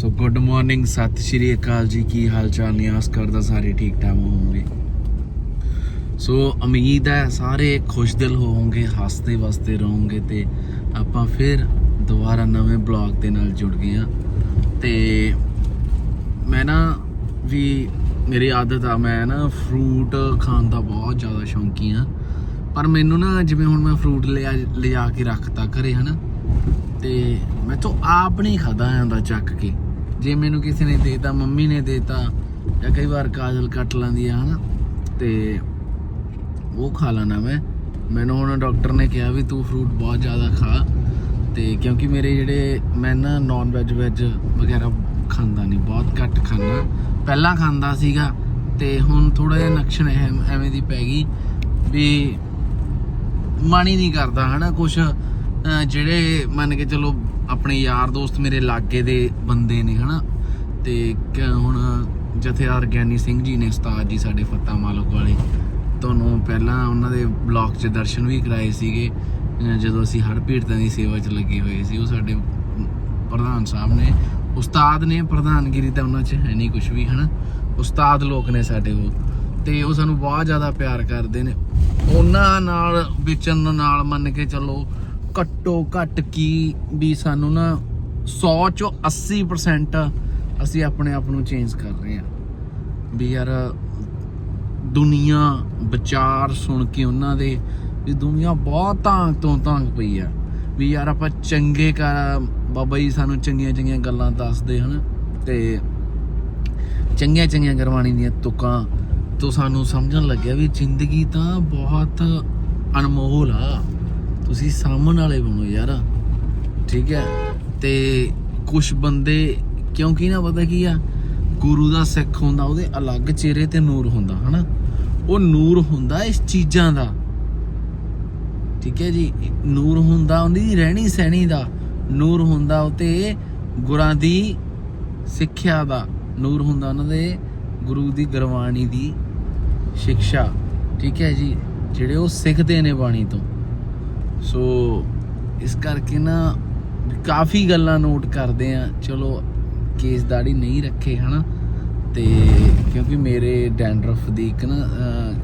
So good morning, ਸਤਿ ਸ਼੍ਰੀ ਅਕਾਲ ਜੀ, ਕੀ ਹਾਲ ਚਾਲ ਨੇ? ਆਸ ਕਰਦਾ ਸਾਰੇ ਠੀਕ ਠਾਕ ਹੋਵੋਗੇ। ਸੋ ਉਮੀਦ ਹੈ ਸਾਰੇ ਖੁਸ਼ ਦਿਲ ਹੋਵੋਗੇ, ਹੱਸਦੇ ਵਸਦੇ ਰਹੋਗੇ ਤੇ ਆਪਾਂ ਫਿਰ ਦੁਬਾਰਾ ਨਵੇਂ ਬਲੌਗ ਦੇ ਨਾਲ ਜੁੜ ਗਏ ਆ ਤੇ ਮੈਂ ਨਾ ਵੀ ਮੇਰੀ ਆਦਤ ਆ, ਮੈਂ ਨਾ ਫਰੂਟ ਖਾਣ ਦਾ ਬਹੁਤ ਜ਼ਿਆਦਾ ਸ਼ੌਂਕੀ ਆ ਪਰ ਮੈਨੂੰ ਨਾ ਜਿਵੇਂ ਹੁਣ ਮੈਂ ਫਰੂਟ ਲਿਆ ਲਿਆ ਕੇ ਰੱਖਤਾ ਘਰੇ, ਹਨਾ? ਤੇ ਮੈਂ ਤੋਂ ਆਪ ਨਹੀਂ ਖਾਦਾ ਜਾਂਦਾ ਚੱਕ ਕੇ। ਜੇ ਮੈਨੂੰ ਕਿਸੇ ਨੇ ਦੇਤਾ, ਮੰਮੀ ਨੇ ਦੇਤਾ, ਜਾਂ ਕਈ ਵਾਰ ਕਾਜਲ ਕੱਟ ਲੈਂਦੀ ਆ, ਹਨਾ? ਤੇ ਉਹ ਖਾ ਲੈਣਾ ਮੈਂ। ਮੈਨੂੰ ਹੁਣ ਡਾਕਟਰ ਨੇ ਕਿਹਾ ਵੀ ਤੂੰ ਫਰੂਟ ਬਹੁਤ ਜ਼ਿਆਦਾ ਖਾ, ਤੇ ਕਿਉਂਕਿ ਮੇਰੇ ਜਿਹੜੇ ਮੈਂ ਨਾ ਨਾਨ ਵੈਜ ਵੈਜ ਵਗੈਰਾ ਖਾਂਦਾ ਨਹੀਂ, ਬਹੁਤ ਘੱਟ ਖਾਂਦਾ। ਪਹਿਲਾਂ ਖਾਂਦਾ ਸੀਗਾ, ਤੇ ਹੁਣ ਥੋੜਾ ਜਿਹਾ ਨਕਸ਼ਣ ਐਵੇਂ ਐਵੇਂ ਦੀ ਪੈ ਗਈ ਵੀ ਮਨ ਹੀ ਨਹੀਂ ਕਰਦਾ, ਹਨਾ? ਕੁਛ ਜਿਹੜੇ ਮੰਨ ਕੇ ਚਲੋ ਆਪਣੇ ਯਾਰ ਦੋਸਤ ਮੇਰੇ ਲਾਗੇ ਦੇ ਬੰਦੇ ਨੇ, ਹਨਾ? ਤੇ ਕ- ਹੁਣ ਜਥੇਦਾਰ ਗਿਆਨੀ ਸਿੰਘ ਜੀ ਨੇ ਉਸਤਾਦ ਜੀ ਸਾਡੇ ਫੱਤਾ ਮਾਲਕ ਵਾਲੇ। ਤੁਹਾਨੂੰ ਪਹਿਲਾਂ ਉਹਨਾਂ ਦੇ ਬਲੌਗ 'ਚ ਦਰਸ਼ਨ ਵੀ ਕਰਾਏ ਸੀਗੇ। ਜਦੋਂ ਅਸੀਂ ਹੜ ਪੀੜਤਾਂ ਦੀ ਸੇਵਾ 'ਚ ਲੱਗੇ ਹੋਏ ਸੀ, ਉਹ ਸਾਡੇ ਪ੍ਰਧਾਨ ਸਾਹਿਬ ਨੇ, ਉਸਤਾਦ ਨੇ ਪ੍ਰਧਾਨਗਿਰੀ ਤਾਂ ਉਹਨਾਂ 'ਚ ਹੈ ਨਹੀਂ ਕੁਝ ਵੀ, ਹਨਾ? ਉਸਤਾਦ ਲੋਕ ਨੇ ਸਾਡੇ ਉਹ। ਤੇ ਉਹ ਸਾਨੂੰ ਬਹੁਤ ਜ਼ਿਆਦਾ ਪਿਆਰ ਕਰਦੇ ਨੇ। ਉਹਨਾਂ ਨਾਲ ਵਿਚਰਨ ਨਾਲ ਮੰਨ ਕੇ ਚੱਲੋ ਘੱਟੋ ਘੱਟ ਕੀ ਵੀ ਸਾਨੂੰ ਨਾ 100 ਚੋਂ 80% ਅਸੀਂ ਆਪਣੇ ਆਪ ਨੂੰ ਚੇਂਜ ਕਰ ਰਹੇ ਹਾਂ। ਵੀ ਯਾਰ, ਦੁਨੀਆ, ਵਿਚਾਰ ਸੁਣ ਕੇ ਉਹਨਾਂ ਦੇ ਵੀ ਦੁਨੀਆ ਬਹੁਤ ਤਾਂਗ ਤੋਂ ਤਾਂਗ ਪਈ ਆ। ਵੀ ਯਾਰ ਆਪਾਂ ਚੰਗੇ ਕਰ ਬਾਬਾ ਜੀ ਸਾਨੂੰ ਚੰਗੀਆਂ ਚੰਗੀਆਂ ਗੱਲਾਂ ਦੱਸਦੇ ਹਨ ਤੇ ਚੰਗੀਆਂ ਚੰਗੀਆਂ ਗੁਰਬਾਣੀ ਦੀਆਂ ਤੁਕਾਂ ਤੋਂ ਸਾਨੂੰ ਸਮਝਣ ਲੱਗਿਆ ਵੀ ਜ਼ਿੰਦਗੀ ਤਾਂ ਬਹੁਤ ਅਨਮੋਲ ਆ। ਤੁਸੀਂ ਸਾਹਮਣ ਵਾਲੇ ਬਣੋ ਯਾਰ। ਠੀਕ ਹੈ? ਤੇ ਕੁਝ ਬੰਦੇ ਕਿਉਂਕਿ ਨਾ ਪਤਾ ਕੀ ਆ? ਗੁਰੂ ਦਾ ਸਿੱਖ ਹੁੰਦਾ, ਉਹਦੇ ਅਲੱਗ ਚਿਹਰੇ ਤੇ ਨੂਰ ਹੁੰਦਾ, ਹਨਾ? ਉਹ ਨੂਰ ਹੁੰਦਾ ਇਸ ਚੀਜ਼ਾਂ ਦਾ। ਠੀਕ ਹੈ ਜੀ? ਨੂਰ ਹੁੰਦਾ ਉਹਦੀ ਰਹਿਣੀ ਸਹਿਣੀ ਦਾ। ਨੂਰ ਹੁੰਦਾ ਉਤੇ ਗੁਰਾਂ ਦੀ ਸਿੱਖਿਆ ਦਾ। ਨੂਰ ਹੁੰਦਾ ਉਹਨਾਂ ਦੇ ਗੁਰੂ ਦੀ ਗੁਰਬਾਣੀ ਦੀ ਸਿੱਖਿਆ। ਠੀਕ ਹੈ ਜੀ? ਜਿਹੜੇ ਉਹ ਸਿੱਖਦੇ ਨੇ ਬਾਣੀ ਤੋਂ। ਸੋ ਇਸ ਕਰਕੇ ਨਾ ਕਾਫੀ ਗੱਲਾਂ ਨੋਟ ਕਰਦੇ ਆ, ਚਲੋ ਕੇਸ ਦਾੜੀ ਨਹੀਂ ਰੱਖੇ, ਹਨਾ? ਤੇ ਕਿਉਂਕਿ ਮੇਰੇ ਡੈਂਡਰਫ ਦੀ ਇੱਕ ਨਾ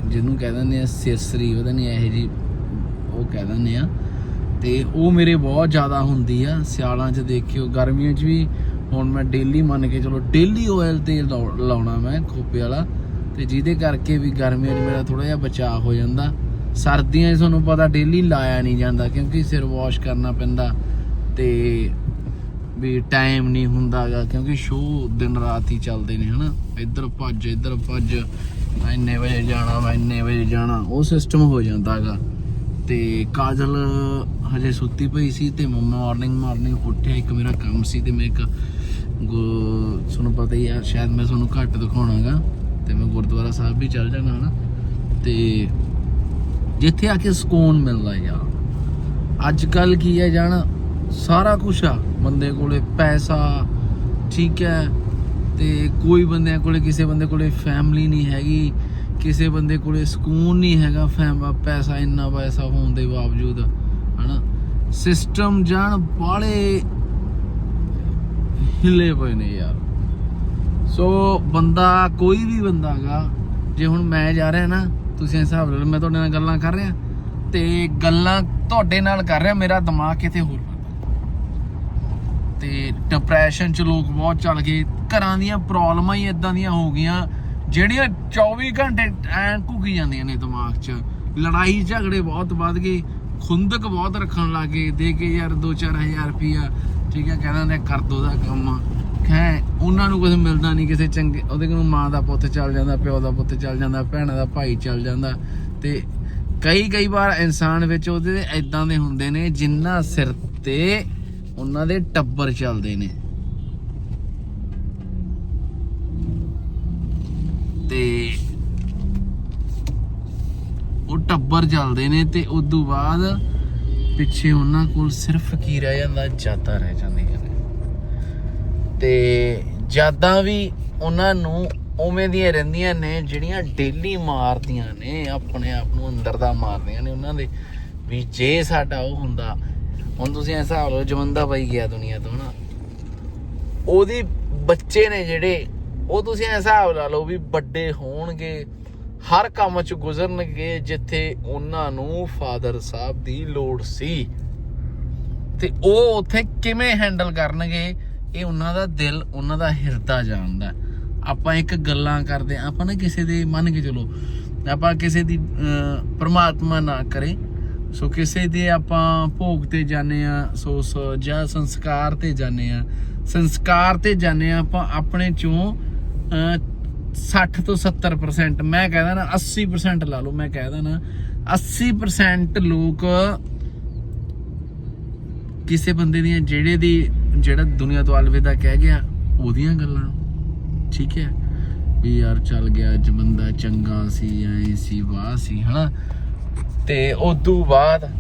ਜਿਹਨੂੰ ਕਹਿ ਦਿੰਦੇ ਆ ਸਿਰਸਰੀ ਉਹਦਾ ਨਹੀਂ ਇਹੋ ਜੀ ਉਹ ਕਹਿ ਦਿੰਦੇ ਆ। ਤੇ ਉਹ ਮੇਰੇ ਬਹੁਤ ਜ਼ਿਆਦਾ ਹੁੰਦੀ ਆ, ਸਿਆਲਾਂ 'ਚ ਦੇਖਿਓ, ਗਰਮੀਆਂ 'ਚ ਵੀ ਹੁਣ ਮੈਂ ਡੇਲੀ ਮੰਨ ਕੇ ਚਲੋ ਡੇਲੀ ਆਇਲ ਤੇਲ ਲਾਉ- ਲਾਉਣਾ ਮੈਂ ਖੋਪੇ ਵਾਲਾ। ਤੇ ਜਿਹਦੇ ਕਰਕੇ ਵੀ ਗਰਮੀਆਂ 'ਚ ਮੇਰਾ ਥੋੜਾ ਜਿਹਾ ਬਚਾਅ ਹੋ ਜਾਂਦਾ। ਸਰਦੀਆਂ 'ਚ ਤੁਹਾਨੂੰ ਪਤਾ ਡੇਲੀ ਲਾਇਆ ਨਹੀਂ ਜਾਂਦਾ ਕਿਉਂਕਿ ਸਿਰ ਵਾਸ਼ ਕਰਨਾ ਪੈਂਦਾ ਤੇ ਵੀ ਟਾਈਮ ਨਹੀਂ ਹੁੰਦਾਗਾ ਕਿਉਂਕਿ ਸ਼ੋਅ ਦਿਨ ਰਾਤ ਹੀ ਚੱਲਦੇ ਨੇ, ਹਨਾ? ਇੱਧਰ ਭੱਜ ਇੱਧਰ ਭੱਜ ਇੰਨੇ ਵਜੇ ਜਾਣਾ, ਮੈਂ ਇੰਨੇ ਵਜੇ ਜਾਣਾ, ਉਹ ਸਿਸਟਮ ਹੋ ਜਾਂਦਾਗਾ। ਤੇ ਕਾਜਲ ਹਜੇ ਸੁੱਤੀ ਪਈ ਸੀ ਤੇ ਮੰਮਾ ਮਾਰਨਿੰਗ ਮਾਰਨਿੰਗ ਉੱਠਿਆ, ਇੱਕ ਮੇਰਾ ਕੰਮ ਸੀ ਤੇ ਮੈਂ ਇੱਕ ਗੁ- ਤੁਹਾਨੂੰ ਪਤਾ ਹੀ ਆ, ਸ਼ਾਇਦ ਮੈਂ ਤੁਹਾਨੂੰ ਘੱਟ ਦਿਖਾਉਣਾਗਾ ਤੇ ਮੈਂ ਗੁਰਦੁਆਰਾ ਸਾਹਿਬ ਵੀ ਚੱਲ ਜਾਣਾ, ਹਨਾ? ਤੇ ਜਿੱਥੇ ਆ ਕੇ ਸਕੂਨ ਮਿਲਦਾ ਯਾਰ। ਅੱਜ ਕੱਲ ਕੀ ਹੈ ਜਾਣ ਸਾਰਾ ਕੁਝ ਆ। ਬੰਦੇ ਕੋਲੇ ਪੈਸਾ, ਠੀਕ ਹੈ। ਤੇ ਕੋਈ ਬੰਦਿਆਂ ਕੋਲੇ, ਕਿਸੇ ਬੰਦੇ ਕੋਲੇ ਫੈਮਲੀ ਨਹੀਂ ਹੈਗੀ। ਕਿਸੇ ਬੰਦੇ ਕੋਲੇ ਸਕੂਨ ਨਹੀਂ ਹੈਗਾ। ਫੈਮ, ਪੈਸਾ ਇੰਨਾ ਪੈਸਾ ਹੋਣ ਦੇ ਬਾਵਜੂਦ, ਹਨਾ? ਸਿਸਟਮ ਜਾਣ ਬਾਲੇ ਹਿੱਲੇ ਪਏ ਨੇ ਯਾਰ। ਸੋ ਬੰਦਾ, ਕੋਈ ਵੀ ਬੰਦਾ ਹੈਗਾ, ਜੇ ਹੁਣ ਮੈਂ ਜਾ ਰਿਹਾ ਨਾ ਤੁਸੀਂ ਇਸ ਹਿਸਾਬ ਨਾਲ ਮੈਂ ਤੁਹਾਡੇ ਨਾਲ ਗੱਲਾਂ ਕਰ ਰਿਹਾ ਤੇ ਗੱਲਾਂ ਤੁਹਾਡੇ ਨਾਲ ਕਰ ਰਿਹਾ, ਮੇਰਾ ਦਿਮਾਗ ਕਿਤੇ ਹੋਰ ਫਿਰਦਾ ਤੇ ਡਿਪਰੈਸ਼ਨ ਚ ਲੋਕ ਬਹੁਤ ਚੱਲ ਗਏ, ਘਰਾਂ ਦੀਆਂ ਪ੍ਰੋਬਲਮਾਂ ਹੀ ਇਦਾਂ ਦੀਆਂ ਹੋ ਗਈਆਂ, ਜਿਹੜੀਆਂ 24 ਘੰਟੇ ਐਂ ਘੁੱਗੀ ਜਾਂਦੀਆਂ ਨੇ ਦਿਮਾਗ 'ਚ। ਲੜਾਈ ਝਗੜੇ ਬਹੁਤ ਵੱਧ ਗਏ, ਖੁੰਦਕ ਬਹੁਤ ਰੱਖਣ ਲੱਗੇ ਦੇ ਕੇ ਯਾਰ 2-4000 ਰੁਪਿਆ ਠੀਕ ਹੈ ਕਹਿੰਦਾ ਨੇ ਕਰ ਦੋ ਦਾ ਕੰਮ। ਹੈ, ਉਹਨਾਂ ਨੂੰ ਕੁਝ ਮਿਲਦਾ ਨਹੀਂ ਕਿਸੇ ਚੰਗੇ, ਉਹਦੇ ਕੋਲ ਮਾਂ ਦਾ ਪੁੱਤ ਚੱਲ ਜਾਂਦਾ, ਪਿਓ ਦਾ ਪੁੱਤ ਚੱਲ ਜਾਂਦਾ, ਭੈਣਾਂ ਦਾ ਭਾਈ ਚੱਲ ਜਾਂਦਾ ਤੇ ਕਈ ਕਈ ਵਾਰ ਇਨਸਾਨ ਵਿੱਚ ਉਹਦੇ ਐਦਾਂ ਦੇ ਹੁੰਦੇ ਨੇ ਜਿੰਨਾ ਸਿਰ ਤੇ ਉਹਨਾਂ ਦੇ ਟੱਬਰ ਚੱਲਦੇ ਨੇ। ਤੇ ਉਹ ਟੱਬਰ ਚੱਲਦੇ ਨੇ ਤੇ ਉਸ ਤੋਂ ਬਾਅਦ ਪਿੱਛੇ ਉਹਨਾਂ ਕੋਲ ਸਿਰਫ ਕੀ ਰਹਿ ਜਾਂਦਾ, ਜਾਤਾ ਰਹਿ ਜਾਂਦੀਆਂ। ਤੇ ਜਾਤਾਂ ਵੀ ਉਹਨਾਂ ਨੂੰ ਉਵੇਂ ਦੀਆਂ ਰਹਿੰਦੀਆਂ ਨੇ, ਜਿਹੜੀਆਂ ਡੇਲੀ ਮਾਰਦੀਆਂ ਨੇ, ਆਪਣੇ ਆਪ ਨੂੰ ਅੰਦਰ ਦਾ ਮਾਰਦੀਆਂ ਨੇ ਉਹਨਾਂ ਦੇ। ਵੀ ਜੇ ਸਾਡਾ ਉਹ ਹੁੰਦਾ, ਹੁਣ ਤੁਸੀਂ ਐਸਾ ਲਓ, ਜਵੰਦਾ ਪਈ ਗਿਆ ਦੁਨੀਆ ਤੋਂ ਨਾ। ਉਹਦੀ ਬੱਚੇ ਨੇ ਜਿਹੜੇ, ਉਹ ਤੁਸੀਂ ਐਂ ਹਿਸਾਬ ਲਾ ਲਓ ਵੀ ਵੱਡੇ ਹੋਣਗੇ, ਹਰ ਕੰਮ 'ਚ ਗੁਜ਼ਰਨਗੇ, ਜਿੱਥੇ ਉਹਨਾਂ ਨੂੰ ਫਾਦਰ ਸਾਹਿਬ ਦੀ ਲੋੜ ਸੀ। ਤੇ ਉਹ ਉੱਥੇ ਕਿਵੇਂ ਹੈਂਡਲ ਕਰਨਗੇ? ਇਹ ਉਹਨਾਂ ਦਾ ਦਿਲ ਉਹਨਾਂ ਦਾ ਹਿਰਦਾ ਜਾਣਦਾ। ਆਪਾਂ ਇੱਕ ਗੱਲਾਂ ਕਰਦੇ ਹਾਂ, ਆਪਾਂ ਨਾ ਕਿਸੇ ਦੇ ਮੰਨ ਕੇ ਚਲੋ ਆਪਾਂ ਕਿਸੇ ਦੀ ਅਹ, ਪ੍ਰਮਾਤਮਾ ਨਾ ਕਰੇ ਸੋ ਕਿਸੇ ਦੇ ਆਪਾਂ ਭੋਗ ਤੇ ਜਾਂਦੇ ਆ ਸੋ ਸੋ ਜਾਂ ਸੰਸਕਾਰ ਤੇ ਜਾਂਦੇ ਆ ਸੰਸਕਾਰ ਤੇ ਜਾਂਦੇ ਆ ਆਪਾਂ ਆਪਣੇ ਚੋਂ ਅਹ, 60 ਤੋਂ 70% ਮੈਂ ਕਹਿੰਦਾ ਨਾ 80% ਲਾ ਲਓ ਮੈਂ ਕਹਿੰਦਾ ਨਾ 80% ਲੋਕ ਕਿਸੇ ਬੰਦੇ ਦੀਆਂ ਜਿਹੜੇ ਦੀ ਜਿਹੜਾ ਦੁਨੀਆ ਤੋਂ ਅਲਵਿਦਾ ਕਹਿ ਗਿਆ, ਉਹਦੀਆਂ ਗੱਲਾਂ। ਠੀਕ ਹੈ? ਵੀ ਯਾਰ ਚੱਲ ਗਿਆ ਅੱਜ ਬੰਦਾ ਚੰਗਾ ਸੀ, ਐ ਸੀ, ਵਾਹ ਸੀ, ਹਨਾ? ਤੇ ਉਦੋਂ ਬਾਅਦ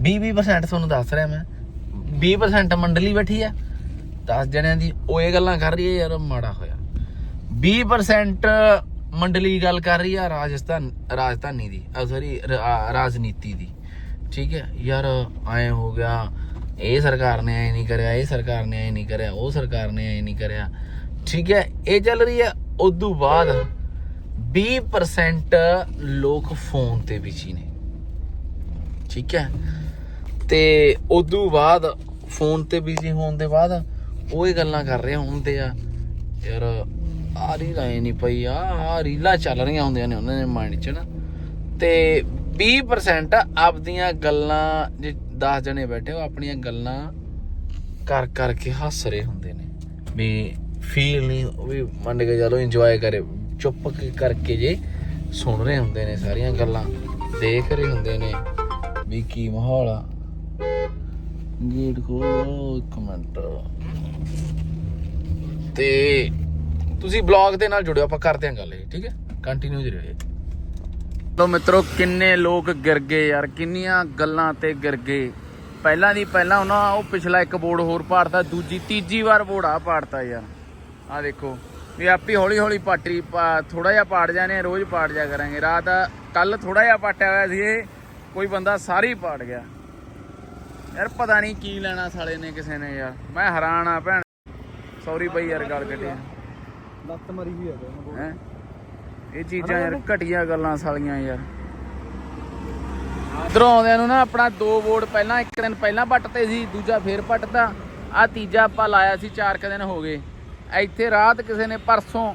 20% ਤੁਹਾਨੂੰ ਦੱਸ ਰਿਹਾ ਮੈਂ। 20% ਮੰਡਲੀ ਬੈਠੀ ਆ। 10 ਜਣਿਆਂ ਦੀ ਉਹ ਇਹ ਗੱਲਾਂ ਕਰ ਰਹੀ ਹੈ ਯਾਰ ਮਾੜਾ ਹੋਇਆ। 20% ਮੰਡਲੀ ਗੱਲ ਕਰ ਰਹੀ ਆ ਰਾਜਸਥਾਨ, ਰਾਜਧਾਨੀ ਦੀ ਸੌਰੀ ਰਾਜਨੀਤੀ ਦੀ। ਠੀਕ ਹੈ? ਯਾਰ ਐ ਹੋ ਗਿਆ ਇਹ ਸਰਕਾਰ ਨੇ ਐ ਨਹੀਂ ਕਰਿਆ, ਇਹ ਸਰਕਾਰ ਨੇ ਐ ਨਹੀਂ ਕਰਿਆ, ਉਹ ਸਰਕਾਰ ਨੇ ਐ ਨਹੀਂ ਕਰਿਆ। ਠੀਕ ਹੈ, ਇਹ ਚੱਲ ਰਹੀ ਹੈ ਉਦੋਂ ਬਾਅਦ 20% ਲੋਕ ਫੋਨ ਤੇ ਬਿਜ਼ੀ ਨੇ। ਠੀਕ ਹੈ, ਤੇ ਉਦੋਂ ਬਾਅਦ ਫੋਨ ਤੇ ਬਿਜ਼ੀ ਹੋਣ ਦੇ ਬਾਅਦ ਉਹ ਇਹ ਗੱਲਾਂ ਕਰ ਰਹੇ ਹੁੰਦੇ ਆ, ਯਾਰ ਆ ਰੀਲਾਂ ਹੀ ਨਹੀਂ ਪਈ ਆ ਆ ਰੀਲਾਂ ਚੱਲ ਰਹੀਆਂ ਹੁੰਦੀਆਂ ਨੇ ਉਹਨਾਂ ਦੇ ਮਾਈਂਡ 'ਚ ਨਾ। ਤੇ 20% ਆਪਦੀਆਂ ਗੱਲਾਂ ਜੇ 10 ਜਣੇ ਬੈਠੇ ਉਹ ਆਪਣੀਆਂ ਗੱਲਾਂ ਕਰ ਕਰਕੇ ਹੱਸ ਰਹੇ ਹੁੰਦੇ ਨੇ। ਵੀ ਫੀਲ ਨਹੀਂ, ਉਹ ਵੀ ਮੰਨ ਕੇ ਚਲੋ ਇੰਜੋਏ ਕਰੇ, ਚੁੱਪ ਕਰਕੇ ਜੇ ਸੁਣ ਰਹੇ ਹੁੰਦੇ ਨੇ ਸਾਰੀਆਂ ਗੱਲਾਂ, ਦੇਖ ਰਹੇ ਹੁੰਦੇ ਨੇ ਵੀ ਕੀ ਮਾਹੌਲ ਆ। ਗੇਟ ਖੋਲੋ ਇੱਕ ਮਿੰਟ। ਤੇ ਤੁਸੀਂ ਬਲੌਗ ਦੇ ਨਾਲ ਜੁੜਿਓ ਆਪਾਂ ਕਰਦੇ ਹਾਂ ਗੱਲ ਇਹ, ਠੀਕ ਹੈ? ਕੰਟੀਨਿਊ ਜੀ ਰਹੇ ਲੋ ਮਿੱਤਰੋ ਕਿੰਨੇ ਲੋਕ ਗਿਰ ਗਏ ਯਾਰ ਕਿੰਨੀਆਂ ਗੱਲਾਂ ਤੇ ਗਿਰ ਗਏ। ਪਹਿਲਾਂ ਦੀ ਪਹਿਲਾਂ ਉਹਨਾਂ ਉਹ ਪਿਛਲਾ ਇੱਕ ਬੋਰਡ ਹੋਰ ਪਾੜਤਾ ਦੂਜੀ ਤੀਜੀ ਵਾਰ ਬੋਰਡ ਆ ਪਾੜਤਾ ਯਾਰ। ਆ ਦੇਖੋ ਵੀ ਆਪੀ ਹੌਲੀ ਹੌਲੀ ਪਾਟਰੀ ਥੋੜਾ ਜਿਹਾ ਪਾੜ ਜਾਣੇ ਰੋਜ਼ ਪਾੜ ਜਾ ਕਰਾਂਗੇ। ਰਾਤ ਕੱਲ ਥੋੜਾ ਜਿਹਾ ਪਾਟਿਆ ਹੋਇਆ ਸੀ ਇਹ ਕੋਈ ਬੰਦਾ ਸਾਰੀ ਪਾੜ ਗਿਆ। ਯਾਰ ਪਤਾ ਨਹੀਂ ਕੀ ਲੈਣਾ ਸਾਲੇ ਨੇ ਕਿਸੇ ਨੇ ਯਾਰ। ਮੈਂ ਹੈਰਾਨ ਆ ਭੈਣ। ਸੌਰੀ ਬਈ ਯਾਰ ਗੱਲ ਕੱਢੀ ਲੱਤ ਮਰੀ ਵੀ ਹੈ ਹੈ? ਇਹ ਚੀਜ਼ਾਂ ਯਾਰ ਘਟੀਆਂ ਗੱਲਾਂ ਸਾਲੀਆਂ ਯਾਰ। ਇਧਰੋਂ ਆਉਂਦਿਆਂ ਨੂੰ ਨਾ ਆਪਣਾ ਦੋ ਬੋਰਡ ਪਹਿਲਾਂ, ਇੱਕ ਦਿਨ ਪਹਿਲਾਂ ਪੱਟਤੇ ਸੀ, ਦੂਜਾ ਫੇਰ ਪੱਟਤਾ। ਆ ਤੀਜਾ ਆਪਾਂ ਲਾਇਆ ਸੀ, ਚਾਰ ਕੁ ਦਿਨ ਹੋ ਗਏ। ਇੱਥੇ ਰਾਤ ਕਿਸੇ ਨੇ ਪਰਸੋਂ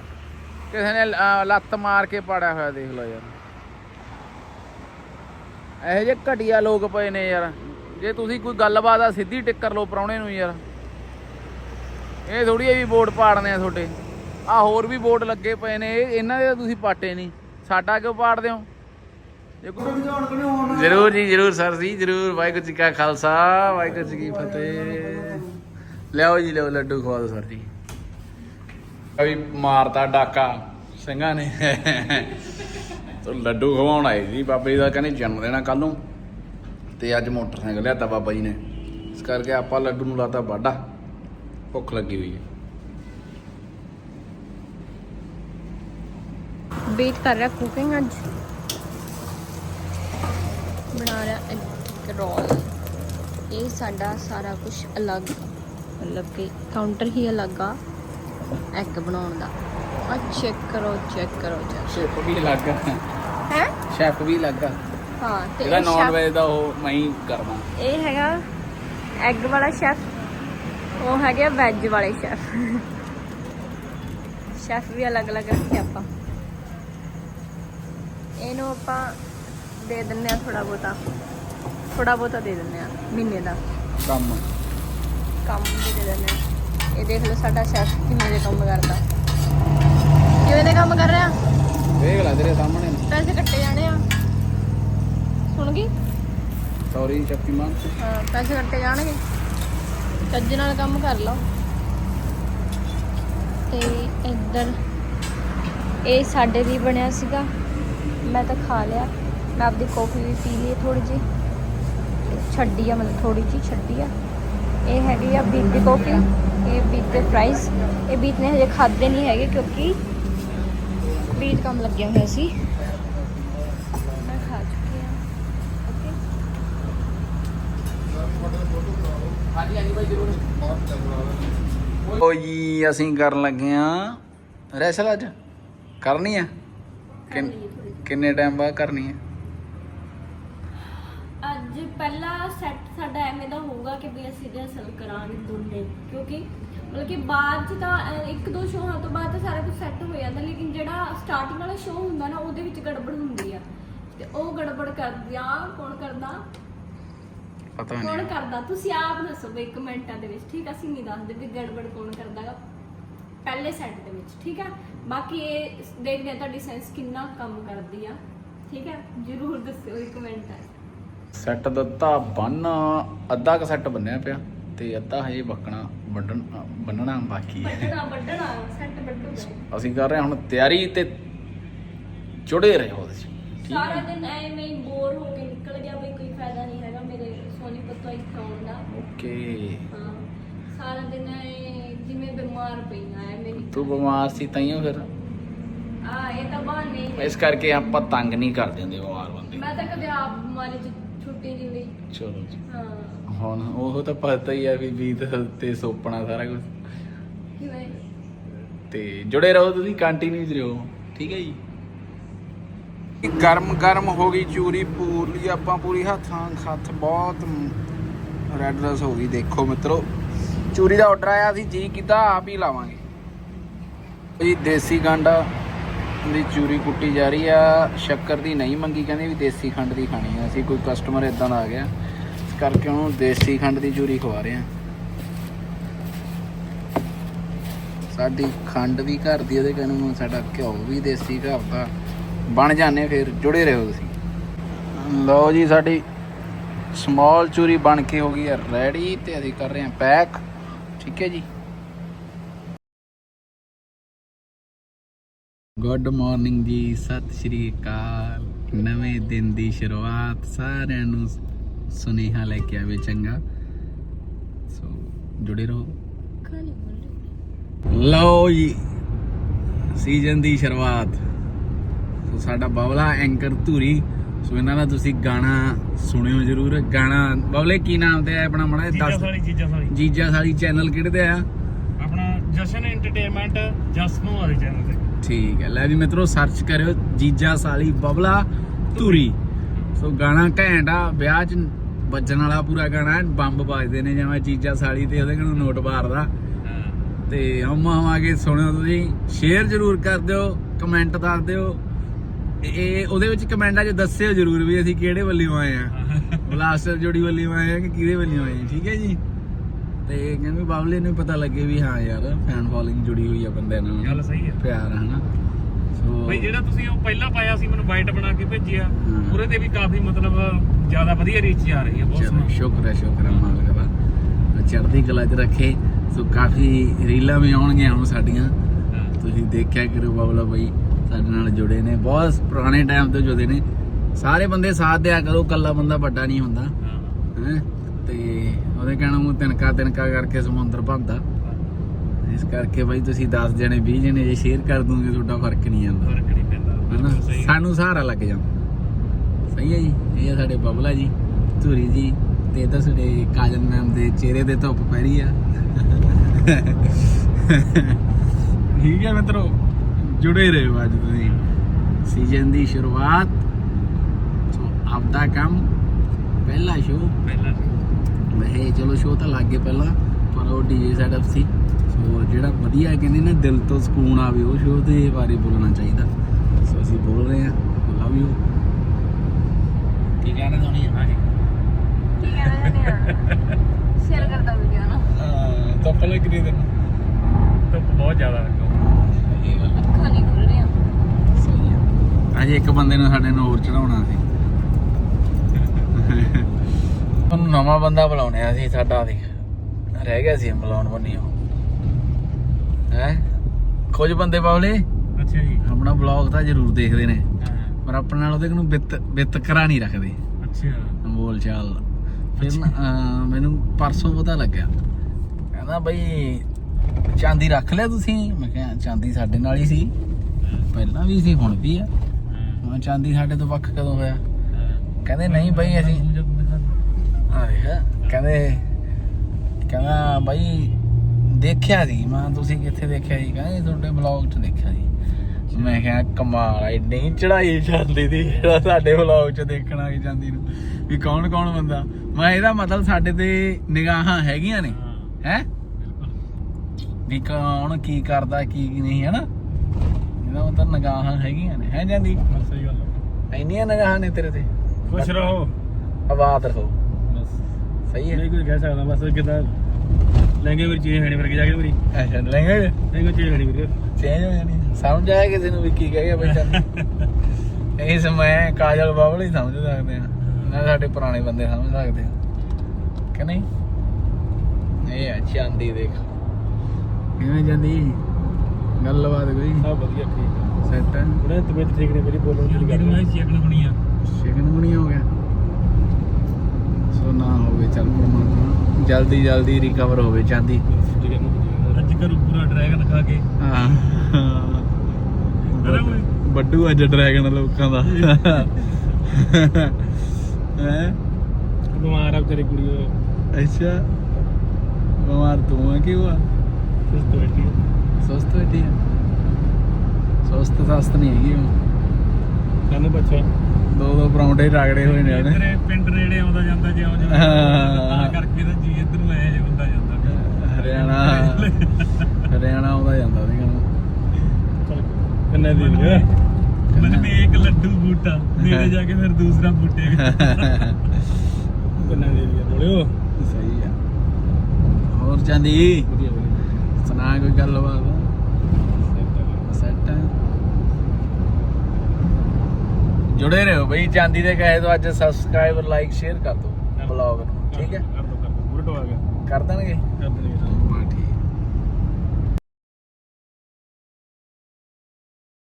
ਕਿਸੇ ਨੇ ਲੱਤ ਮਾਰ ਕੇ ਪਾੜਿਆ ਹੋਇਆ ਦੇਖ ਲਓ ਯਾਰ। ਇਹੋ ਜਿਹੇ ਘਟੀਆ ਲੋਕ ਪਏ ਨੇ ਯਾਰ। ਜੇ ਤੁਸੀਂ ਕੋਈ ਗੱਲਬਾਤ ਆ, ਸਿੱਧੀ ਟਿੱਕਰ ਲਓ ਪਰੌਣੇ ਨੂੰ ਯਾਰ। ਇਹ ਥੋੜੀ ਵੀ ਵੋਟ ਪਾੜਨੇ ਆ ਤੁਹਾਡੇ। ਆ ਹੋਰ ਵੀ ਬੋਰਡ ਲੱਗੇ ਪਏ ਨੇ ਇਹਨਾਂ ਦੇ ਤੁਸੀਂ ਪਾਟੇ ਨਹੀਂ। ਸਾਡਾ ਕਿਉਂ ਪਾੜਦੇ ਹੋ ਜ਼ਰੂਰ ਜੀ, ਜ਼ਰੂਰ ਸਰ ਜੀ, ਜ਼ਰੂਰ। ਵਾਹਿਗੁਰੂ ਜੀ ਕਾ ਖਾਲਸਾ, ਵਾਹਿਗੁਰੂ ਜੀ ਕੀ ਫਤਿਹ। ਲਿਆਓ ਜੀ, ਲਿਆਓ ਲੱਡੂ ਖਵਾ ਦਿਓ ਸਰ ਜੀ। ਅਭੀ ਮਾਰਤਾ ਡਾਕਾ ਸਿੰਘਾਂ ਨੇ। ਤੋ ਲੱਡੂ ਖਵਾਉਣ ਆਏ ਜੀ, ਬਾਬਾ ਜੀ ਦਾ ਕਹਿੰਦੇ ਜਨਮ ਦੇਣਾ ਕੱਲ ਨੂੰ। ਤੇ ਅੱਜ ਮੋਟਰਸਾਈਕਲ ਲਿਆਤਾ ਬਾਬਾ ਜੀ ਨੇ। ਇਸ ਕਰਕੇ ਆਪਾਂ ਲੱਡੂ ਨੂੰ ਲਾਤਾ ਵਾਢਾ। ਭੁੱਖ ਲੱਗੀ ਹੋਈ ਹੈ। ਵੇਟ ਕਰ ਰਿਹਾ ਕੁਕਿੰਗ ਅੱਜ। ਬਣਾ ਰਿਹਾ ਇੱਕ ਰੋਲ ਇਹ ਸਾਡਾ ਸਾਰਾ ਕੁਝ ਅਲੱਗ ਮਤਲਬ ਕਿ ਕਾਊਂਟਰ ਹੀ ਅਲੱਗ ਆ ਐਗ ਬਣਾਉਣ ਦਾ। ਆ ਚੈੱਕ ਕਰੋ ਚੈੱਕ ਕਰੋ ਚੈੱਕ ਸ਼ੈਫ ਵੀ ਲੱਗਾ ਹੈ? ਸ਼ੈਫ ਵੀ ਲੱਗਾ ਹਾਂ ਤੇ ਜਿਹੜਾ ਇਹ ਨਾਨ ਵੈਜ ਦਾ ਉਹ ਮੈਂ ਹੀ ਕਰਦਾ। ਇਹ ਹੈਗਾ ਐਗ ਵਾਲਾ ਸ਼ੈਫ ਉਹ ਹੈਗੇ ਵੈਜ ਵਾਲੇ ਸ਼ੈਫ ਸ਼ੈਫ ਵੀ ਅਲੱਗ-ਅਲੱਗ ਰੱਖੇ ਆਪਾਂ। ਆਪਾਂ ਦੇ ਦਿੰਨੇ ਆ ਥੋੜਾ ਬਹੁਤਾ। ਥੋੜਾ ਬਹੁਤਾ ਦੇ ਦਿੰਨੇ ਆ ਮਹੀਨੇ ਦਾ। ਕੰਮ। ਕੰਮ ਵੀ ਦੇ ਦਿੰਨੇ ਆ ਇਹ ਦੇਖ ਲਓ ਸਾਡਾ ਸ਼ੈਫ ਕਿਵੇਂ ਦੇ ਕੰਮ ਕਰਦਾ। ਕਿਵੇਂ ਦੇ ਕੰਮ ਕਰ ਰਿਹਾ? ਦੇਖ ਲੈ ਤੇਰੇ ਸਾਹਮਣੇ। ਪੈਸੇ ਕੱਟੇ ਜਾਣੇ ਆ। ਸੁਣ ਗਈ? ਸੌਰੀ ਸ਼ਕਤੀਮਾਨ ਹਾਂ ਪੈਸੇ ਕੱਟੇ ਜਾਣਗੇ। ਚੱਜ ਨਾਲ ਕੰਮ ਕਰ ਲਓ। ਤੇ ਇੱਧਰ ਇਹ ਸਾਡੇ ਲਈ ਬਣਿਆ ਸੀਗਾ। ਮੈਂ ਤਾਂ ਖਾ ਲਿਆ। ਮੈਂ ਆਪਦੀ ਕੌਫੀ ਵੀ ਪੀ ਲਈ ਥੋੜੀ ਜੀ ਛੱਡੀ ਆ ਮਤਲਬ ਥੋੜੀ ਜੀ ਛੱਡੀ ਆ। ਇਹ ਹੈਗੀ ਆ ਬੀਟ ਦੀ ਕੌਫੀ ਇਹ ਬੀਟ ਦੇ ਫਰਾਈਜ਼ ਇਹ ਬੀਟ ਨੇ ਹਜੇ ਖਾਦੇ ਨਹੀਂ ਹੈਗੇ ਕਿਉਂਕਿ ਬੀਟ ਕੰਮ ਲੱਗਿਆ ਹੋਇਆ ਸੀ। ਮੈਂ ਖਾ ਚੁੱਕੀ ਆ। ਓਕੇ ਹਾਂਜੀ ਹਾਂਜੀ ਬਾਈ ਜ਼ਰੂਰ ਓ ਜੀ ਅਸੀਂ ਕਰਨ ਲੱਗੇ ਆ। ਰੈਸਲ ਅੱਜ? ਕਰਨੀ ਆ? ਕਿੰਨ- ਟਾਈਮ ਬਾਅਦ ਕਰਨੀ ਆ ਅੱਜ ਪਹਿਲਾ ਸੈੱਟ ਸਾਡਾ ਐਵੇਂ ਦਾ ਹੋਊਗਾ ਕਿ ਵੀ ਅਸੀਂ ਰਿਹਰਸਲ ਕਰਾਂਗੇ ਦੋਨੇ ਕਿਉਂਕਿ ਮਤਲਬ ਕਿ ਬਾਅਦ ਚ ਤਾਂ ਅਹ, ਇੱਕ ਦੋ ਸ਼ੋਆਂ ਤੋਂ ਬਾਅਦ ਤਾਂ ਸਾਰਾ ਕੁਝ ਸੈੱਟ ਹੋ ਜਾਂਦਾ ਲੇਕਿਨ ਜਿਹੜਾ ਸਟਾਰਟਿੰਗ ਵਾਲਾ ਸ਼ੋਅ ਹੁੰਦਾ ਨਾ ਉਹਦੇ ਵਿੱਚ ਗੜਬੜ ਹੁੰਦੀ ਆ। ਤੇ ਉਹ ਗੜਬੜ ਕਰਦਿਆ ਕੌਣ ਕਰਦਾ? ਪਤਾ ਕੌਣ ਨਹੀਂ ਕਰਦਾ? ਤੁਸੀਂ ਆਪ ਦੱਸੋ ਬਈ ਕਮੈਂਟਾਂ ਦੇ ਵਿੱਚ ਠੀਕ ਆ, ਅਸੀਂ ਨਹੀਂ ਦੱਸਦੇ ਵੀ ਗੜਬੜ ਕੌਣ ਕਰਦਾਗਾ। ਪਹਿਲੇ ਸੈੱਟ ਦੇ ਵਿੱਚ ਠੀਕ ਆ ਬਾਕੀ ਇਹ ਦੇਖਦੇ ਆ ਤੁਹਾਡੀ ਸੈਂਸ ਕਿੰਨਾ ਕੰਮ ਕਰਦੀ ਆ। ਠੀਕ ਹੈ? ਜਰੂਰ ਦੱਸਿਓ ਇਹ ਕਮੈਂਟਾਂ 'ਚ ਸੈੱਟ ਦਿੱਤਾ ਬੰਨ ਅੱਧਾ ਕ ਸੈੱਟ ਬੰਨਿਆ ਪਿਆ ਤੇ ਅੱਧਾ ਹਜੇ ਬੱਕਣਾ ਵੱਢਣ ਬੰਨਣਾ ਬਾਕੀ ਹੈ। ਵੱਡਣਾ ਵੱਡਣਾ ਸੈੱਟ ਵੱਡੂਗਾ ਅਸੀਂ ਕਰ ਰਹੇ ਹਾਂ ਹੁਣ ਤਿਆਰੀ ਤੇ ਜੁੜੇ ਰਹੋ ਉਹਦੇ 'ਚ ਠੀਕ ਸਾਰਾ ਹੈ ਦਿਨ ਐਵੇਂ ਹੀ ਬੋਰ ਹੋ ਕੇ ਨਿਕਲ ਗਿਆ ਬਈ ਕੋਈ ਫਾਇਦਾ ਨਹੀਂ ਹੈਗਾ ਮੇਰੇ ਸੋਨੀ ਪਤੋ ਇੱਕ ਆਉਣ ਦਾ। ਓਕੇ ਹਾਂ। ਸਾਰਾ ਦਿਨ ਐਂ ਬਿਮਾਰ ਪਈਆਂ ਐ ਮੇਰੀ ਤੂੰ ਬਿਮਾਰ ਸੀ ਤਾਈਓ ਫਿਰ। ਆ ਇਹ ਤਾਂ ਬਹਾਨੇ ਹੀ। ਇਸ ਕਰਕੇ ਆਪਾਂ ਤੰਗ ਨਹੀਂ ਕਰ ਦਿੰਦੇ ਬਿਮਾਰ ਬੰਦੇ। ਮੈਂ ਤਾਂ ਕਦੇ ਆਪ ਬਿਮਾਰੀ ਚ ਛੁੱਟੀ ਨਹੀਂ ਲਈ। ਚਲੋ ਜੀ। ਹਾਂ। ਹੁਣ ਉਹ ਤਾਂ ਪਤਾ ਹੀ ਆ ਵੀ ਬੀਤ ਤੇ ਸੋਪਣਾ ਸਾਰਾ ਕੁਝ ਕਿਵੇਂ? ਤੇ ਜੁੜੇ ਰਹੋ ਤੁਸੀਂ ਕੰਟੀਨਿਊ ਰਹੋ। ਠੀਕ ਹੈ ਜੀ? ਗਰਮ ਗਰਮ ਹੋ ਗਈ ਚੂਰੀ ਪੂਰੀ ਆਪਾਂ ਪੂਰੀ ਹੱਥਾਂ ਹੱਥ ਬਹੁਤ ਰੈਡ ਰਸ ਹੋ ਗਈ। ਦੇਖੋ ਮਿੱਤਰੋ ਚੂਰੀ ਦਾ ਆਰਡਰ ਆਇਆ ਸੀ, ਜੀ ਕੀਤਾ, ਆਪ ਹੀ ਲਾਵਾਂਗੇ। ਜੀ ਦੇਸੀ ਗੰਡਾ ਦੀ ਚੂਰੀ ਕੁੱਟੀ ਜਾ ਰਹੀ ਆ, ਸ਼ੱਕਰ ਦੀ ਨਹੀਂ ਮੰਗੀ, ਕਹਿੰਦੇ ਵੀ ਦੇਸੀ ਖੰਡ ਦੀ ਖਾਣੀ ਆ, ਅਸੀਂ ਕੋਈ ਕਸਟਮਰ ਇਦਾਂ ਦਾ ਆ ਗਿਆ, ਇਸ ਕਰਕੇ ਉਹਨੂੰ ਦੇਸੀ ਖੰਡ ਦੀ ਚੂਰੀ ਖਵਾ ਰਹੇ ਆ। ਸਾਡੀ ਖੰਡ ਵੀ ਘਰ ਦੀ, ਉਹਦੇ ਕਹਿੰਦੇ ਸਾਡਾ ਘਿਓ ਵੀ ਦੇਸੀ ਘਰ ਦਾ, ਬਣ ਜਾਂਦੇ ਫਿਰ ਜੁੜੇ ਰਹੋ ਤੁਸੀਂ। ਲਓ ਜੀ, ਸਾਡੀ ਸਮਾਲ ਚੂਰੀ ਬਣ ਕੇ ਹੋ ਗਈ ਹੈ ਰੈਡੀ ਤੇ ਅਸੀਂ ਕਰ ਰਹੇ ਹਾਂ ਪੈਕ ਠੀਕ ਹੈ ਜੀ। ਗੁੱਡ ਮਾਰਨਿੰਗ ਜੀ, ਸਤਿ ਸ਼੍ਰੀ ਅਕਾਲ। ਨਵੇਂ ਦਿਨ ਦੀ ਸ਼ੁਰੂਆਤ ਸਾਰਿਆਂ ਨੂੰ ਸੁਨੇਹਾ ਲੈ ਕੇ ਆਵੇ ਚੰਗਾ। ਸੋ ਜੁੜੇ ਰਹੋ। ਲਓ ਜੀ ਸੀਜ਼ਨ ਦੀ ਸ਼ੁਰੂਆਤ। ਸੋ ਸਾਡਾ ਬਬਲਾ ਐਂਕਰ ਧੂਰੀ ਸੋ ਇਹਨਾਂ ਦਾ ਤੁਸੀਂ ਗਾਣਾ ਸੁਣਿਓ ਜਰੂਰ। ਗਾਣਾ ਬਬਲੇ ਕੀ ਨਾਮ ਤੇ ਹੈ ਆਪਣਾ ਮੜਾ ਚੀਜ਼ਾਂ ਦੱਸ ਸਾਰੀ ਚੀਜ਼ਾਂ ਸਾਰੀ ਜੀਜਾ ਸਾਲੀ ਚੈਨਲ ਕਿਹੜੇ ਤੇ ਆ? ਆਪਣਾ ਜਸ਼ਨ ਐਂਟਰਟੇਨਮੈਂਟ ਜਸਨੂ ਵਾਲੇ ਚੈਨਲ ਤੇ। ਠੀਕ ਹੈ। ਲੈ ਵੀ ਮਿੱਤਰੋ ਸਰਚ ਕਰਿਓ ਜੀਜਾ ਸਾਲੀ ਬਬਲਾ ਧੂਰੀ। ਸੋ ਗਾਣਾ ਘੈਂਟ ਆ ਵਿਆਹ 'ਚ ਵੱਜਣ ਵਾਲਾ ਪੂਰਾ ਗਾਣਾ ਬੰਬ ਵੱਜਦੇ ਨੇ ਜਿਵੇਂ ਜੀਜਾ ਸਾਲੀ ਤੇ ਉਹਦੇ ਕੋਲ ਨੋਟ ਮਾਰਦਾ। ਤੇ ਹਮ ਆ ਕੇ ਸੁਣਿਓ ਤੁਸੀਂ। ਸ਼ੇਅਰ ਜਰੂਰ ਕਰ ਦਿਓ ਕਮੈਂਟ ਦੱਸ ਦਿਓ। ਇਹ- ਉਹਦੇ ਵਿੱਚ ਕਮੈਂਟਾਂ 'ਚ ਦੱਸਿਓ ਜਰੂਰ ਵੀ ਅਸੀਂ ਕਿਹੜੇ ਵੱਲੋਂ ਆਏ ਆ। ਬਲਾਸਟਰ ਜੋੜੀ ਵੱਲੋਂ ਆਏ ਆ ਕਿ ਕਿਹਦੇ ਵੱਲੋਂ ਆਏ ਆ ਠੀਕ ਹੈ ਜੀ? ਤੇ ਕਿਉਂਕਿ ਬਾਬਲੇ ਨੂੰ ਪਤਾ ਲੱਗੇ ਵੀ ਹਾਂ ਯਾਰ ਫੈਨ ਫੋਲੋਇੰਗ ਜੁੜੀ ਹੋਈ ਆ ਬੰਦੇ ਨਾਲ। ਗੱਲ ਸਹੀ ਹੈ ਪਿਆਰ ਹੈ ਨਾ ਸੋ ਬਈ ਜਿਹੜਾ ਤੁਸੀਂ ਉਹ ਪਹਿਲਾਂ ਪਾਇਆ ਸੀ ਮੈਨੂੰ ਵਾਈਟ ਬਣਾ ਕੇ ਭੇਜਿਆ। ਉਹਦੇ ਤੇ ਵੀ ਕਾਫੀ ਮਤਲਬ ਜ਼ਿਆਦਾ ਵਧੀਆ ਰੀਚ ਆ ਰਹੀ ਹੈ ਬਹੁਤ ਸੋਹਣਾ। ਸ਼ੁਕਰ ਹੈ ਸ਼ੁਕਰ ਹੈ ਮਾਲਕ ਦਾ। ਚੜ੍ਹਦੀ ਕਲਾ 'ਚ ਰੱਖੇ। ਸੋ ਕਾਫੀ ਰੀਲਾਂ ਵੀ ਆਉਣਗੀਆਂ ਹੁਣ ਸਾਡੀਆਂ। ਤੁਸੀਂ ਦੇਖਿਆ ਕਰੋ ਬਾਬਲਾ ਬਾਈ। ਸਾਡੇ ਨਾਲ ਜੁੜੇ ਨੇ ਬਹੁਤ ਪੁਰਾਣੇ ਟਾਈਮ ਤੋਂ ਜੁੜੇ ਨੇ। ਸਾਰੇ ਬੰਦੇ ਸਾਥ ਦਿਆ ਕਰੋ ਕੱਲਾ ਬੰਦਾ ਵੱਡਾ ਨਹੀਂ ਹੁੰਦਾ। ਹਾਂ। ਤੇ ਉਹਦੇ ਕਹਿਣਾ ਨੂੰ ਤਿਨਕਾ ਤਿਨਕਾ ਕਰਕੇ ਸਮੁੰਦਰ ਭਰਦਾ ਇਸ ਕਰਕੇ ਬਾਈ ਤੁਸੀਂ 10 ਜਣੇ 20 ਜਣੇ ਜੇ ਸ਼ੇਅਰ ਕਰ ਦੋਗੇ ਤੁਹਾਡਾ ਫ਼ਰਕ ਨਹੀਂ ਆਉਂਦਾ। ਫ਼ਰਕ ਨਹੀਂ ਪੈਂਦਾ। ਸਾਨੂੰ ਸਹਾਰਾ ਲੱਗ ਜਾਂਦਾ। ਸਹੀ ਹੈ ਜੀ? ਇਹ ਸਾਡੇ ਬਬਲਾ ਜੀ ਧੂਰੀ ਜੀ ਤੇ ਤਾਂ ਸਾਡੇ ਕਾਜਲ ਮੈਮ ਦੇ ਚਿਹਰੇ ਦੇ ਧੁੱਪ ਪੈ ਰਹੀ ਆ। ਠੀਕ ਹੈ ਮਿੱਤਰੋ ਜੁੜੇ ਰਹੋ ਅੱਜ ਤੁਸੀਂ। ਸੀਜ਼ਨ ਦੀ ਸ਼ੁਰੂਆਤ। ਸੋ ਆਪਦਾ ਕੰਮ। ਪਹਿਲਾ ਸ਼ੋਅ ਪਹਿਲਾਂ ਵੈਸੇ ਚਲੋ ਸ਼ੋਅ ਤਾਂ ਲੱਗ ਗਏ ਪਹਿਲਾਂ ਪਰ ਉਹ ਡੀਜੇ ਸੈਟਅਪ ਸੀ। ਸੋ ਜਿਹੜਾ ਵਧੀਆ ਕਹਿੰਦੇ ਨੇ ਦਿਲ ਤੋਂ ਸਕੂਨ ਆਵੇ ਉਹ ਸ਼ੋਅ ਦੇ ਬਾਰੇ ਬੋਲਣਾ ਚਾਹੀਦਾ। ਸੋ ਅਸੀਂ ਬੋਲ ਰਹੇ ਹਾਂ। ਲਵ ਯੂ ਕੀ ਕਹਿਣਾ ਚਾਹੁੰਦੀ ਹਾਂ ਜੀ ਕੀ ਕਹਿਣਾ ਆ ਸ਼ੇਅਰ ਕਰਦਾ ਵੀਡੀਓ ਨਾ। ਹਾਂ ਤਾਂ ਪਹਿਲੇ ਕਿੰਨੇ ਦਿਨ ਬਹੁਤ ਜ਼ਿਆਦਾ ਲੱਗਾ ਇਹ ਗੱਲ ਨਹੀਂ ਖੁੱਲ ਸਹੀ ਅਜੇ ਇੱਕ ਬੰਦੇ ਨੂੰ ਸਾਡੇ ਨੂੰ ਹੋਰ ਚੜਾਉਣਾ ਸੀ। ਉਹਨੂੰ ਨਵਾਂ ਬੰਦਾ ਬੁਲਾਉਣਿਆ ਸੀ ਸਾਡਾ ਦੀ ਰਹਿ ਗਿਆ ਸੀ ਬੁਲਾਉਣ ਬੰਨੀ ਉਹ ਹੈ? ਕੁਝ ਬੰਦੇ ਬਾਵਲੇ? ਅੱਛਾ ਜੀ। ਆਪਣਾ ਬਲੌਗ ਤਾਂ ਜ਼ਰੂਰ ਦੇਖਦੇ ਨੇ। ਪਰ ਆਪਣੇ ਨਾਲ ਉਹਦੇ ਨੂੰ ਬਿੱਤ ਬਿੱਤਕਰਾ ਨਹੀਂ ਰੱਖਦੇ। ਅੱਛਾ। ਬੋਲ ਚਾਲ। ਫਿਰ ਮੈਨੂੰ ਪਰਸੋਂ ਪਤਾ ਲੱਗਿਆ। ਕਹਿੰਦਾ ਬਈ ਚਾਂਦੀ ਰੱਖ ਲਿਆ ਤੁਸੀਂ? ਮੈਂ ਕਿਹਾ ਚਾਂਦੀ ਸਾਡੇ ਨਾਲ ਹੀ ਸੀ। ਪਹਿਲਾਂ ਵੀ ਸੀ ਹੁਣ ਵੀ ਆ। ਮੈਂ ਚਾਂਦੀ ਸਾਡੇ ਤੋਂ ਵੱਖ ਕਦੋਂ ਹੋਇਆ? ਕਹਿੰਦੇ ਨਹੀਂ ਬਈ ਅਸੀਂ ਆ। ਕਹਿੰਦੇ ਕਹਿੰਦਾ ਬਾਈ ਦੇਖਿਆ ਸੀ। ਮੈਂ ਤੁਸੀਂ ਕਿੱਥੇ ਦੇਖਿਆ ਸੀ? ਕਹਿੰਦੇ ਤੁਹਾਡੇ ਵਲੌਗ 'ਚ ਦੇਖਿਆ ਸੀ। ਮੈਂ ਕਿਹਾ ਕਮਾਲ ਆ ਇੰਨੀ ਚੜਾਈ ਚੱਲਦੀ ਸੀ ਜਿਹੜਾ ਸਾਡੇ ਵਲੌਗ 'ਚ ਦੇਖਣਾ ਕਿ ਜਾਂਦੀ ਨੂੰ। ਵੀ ਕੌਣ ਕੌਣ ਬੰਦਾ? ਮੈਂ ਇਹਦਾ ਮਤਲਬ ਸਾਡੇ ਤੇ ਨਿਗਾਹਾਂ ਹੈਗੀਆਂ ਨੇ। ਹੈ? ਵੀ ਕੌਣ ਕੀ ਕਰਦਾ ਕੀ ਨਹੀਂ ਹੈ ਨਾ ਇਹਦਾ ਮਤਲਬ ਨਿਗਾਹਾਂ ਹੈਗੀਆਂ ਨੇ ਹੈ ਜਾਂਦੀ ਬਸ ਸਹੀ ਗੱਲ। ਇੰਨੀਆਂ ਨਿਗਾਹਾਂ ਨੇ ਤੇਰੇ ਤੇ? ਖੁਸ਼ ਰਹੋ। ਆਬਾਦ ਰਹੋ। ਬਸ। ਸਹੀ ਹੈ। ਨਹੀਂ ਕੁਝ ਕਹਿ ਸਕਦਾ ਬਸ ਕਿਦਾਂ? ਮੇਰੀ ਚੀਜ਼ ਹੈਣੀ ਵਰਗੀ ਜਾ ਕੇ ਮੇਰੀ ਅੱਛਾ ਲੈਂਗੇ ਲਹਿੰਗੇ? ਚੀਜ਼ ਹੈਣੀ ਵੀਰੇ ਚੇਂਜ ਹੋ ਜਾਣੀ। ਸਮਝ ਆਇਆ ਕਿਸੇ ਨੂੰ ਵੀ ਕੀ ਕਹਿ ਗਿਆ ਬਈ ਚੱਲ। ਇਹ ਸਮੇਂ ਕਾਜਲ ਬਾਬਲ ਹੀ ਸਮਝ ਸਕਦੇ ਆ ਨਾ ਸਾਡੇ ਪੁਰਾਣੇ ਬੰਦੇ ਸਮਝ ਸਕਦੇ ਆ ਕਿ ਨਹੀਂ? ਇਹ ਆ ਚਾਂਦੀ ਦੇਖ। ਕਿਵੇਂ ਜਾਂਦੀ? ਗੱਲਬਾਤ ਕੋਈ? ਸਭ ਵਧੀਆ ਠੀਕ ਸੈਟ ਉਹਨੇ ਤਬੀਅਤ ਠੀਕ ਨਹੀਂ ਮੇਰੀ ਬੋਲਣ ਦੀ ਗੱਲ ਮੈਂ ਚੈੱਕ ਹੋਣੀ ਆ। ਸ਼ਿਕਨ ਗੁਣੀ ਹੋ ਗਿਆ? ਸੋ ਨਾ ਹੋਵੇ ਚੱਲ ਪਰਮਾਤਮਾ ਜਲਦੀ ਜਲਦੀ ਰਿਕਵਰ ਹੋਵੇ ਚਾਂਦੀ। ਅੱਜ ਕਰੂ ਪੂਰਾ ਡਰੈਗਨ ਖਾ ਕੇ। ਹਾਂ। ਬੱਡੂ ਅੱਜ ਡਰੈਗਨ ਲੋਕਾਂ ਦਾ। ਹੈ? ਬਿਮਾਰ ਆ ਤੇਰੀ ਕੁੜੀ ਅੱਛਾ। ਬਿਮਾਰ ਤੂੰ ਆ ਕਿਉਂ ਆ? ਸੁਸਤ ਬੈਠੀ। ਸੁਸਤ ਬੈਠੀ ਆ ਸੁਸਤ ਸਸਤ ਨਹੀਂ ਹੈਗੀ ਉਹ ਸਾਨੂੰ ਬੱਚਾ ਦੋ ਦੋ ਪਰੌਂਠੇ ਰਗੜੇ ਹੋਏ ਨੇ ਉਹਨੇ ਤੇਰੇ ਪਿੰਡ ਨੇੜੇ ਆਉਂਦਾ ਜਾਂਦਾ ਜਿਉਂ ਜਿਉਂ ਹਾਂ। ਤਾਂ ਕਰਕੇ ਤਾਂ ਜੀ ਇੱਧਰ ਨੂੰ ਆਇਆ ਜੇ ਹੁੰਦਾ ਜਾਂਦਾ। ਹਰਿਆਣਾ। ਹਰਿਆਣਾ ਆਉਂਦਾ ਜਾਂਦਾ ਉਹਦੇ ਕੋਲ। ਕੰਨੇ ਦੀ ਵੀਰੇ ਮਨ ਮੇ ਇੱਕ ਲੱਡੂ ਬੂਟਾ। ਨੇੜੇ ਜਾ ਕੇ ਫਿਰ ਦੂਸਰਾ ਬੂਟੇ ਕੰਨੇ ਦੀ ਵੀਰੇ ਬੋਲਿਓ। ਸਹੀ ਆ। ਹੋਰ ਚਾਂਦੀ? ਵਧੀਆ ਵਧੀਆ। ਸੁਣਾ ਕੋਈ ਗੱਲਬਾਤ। ਸੈੱਟ ਜੁੜੇ ਰਹੋ ਬਈ ਚਾਂਦੀ ਦੇ ਕਹੇ ਤੋਂ ਅੱਜ ਸਬਸਕ੍ਰਾਈਬ ਲਾਈਕ ਸ਼ੇਅਰ ਕਰ ਦਿਓ ਬਲੌਗ ਨੂੰ ਠੀਕ ਹੈ? ਕਰ ਦੋ ਕਰ ਦੋ ਪੂਰਾ ਟਵਾ ਗਿਆ। ਕਰ ਦੇਣਗੇ? ਕਰ ਦੇਣਗੇ। ਠੀਕ।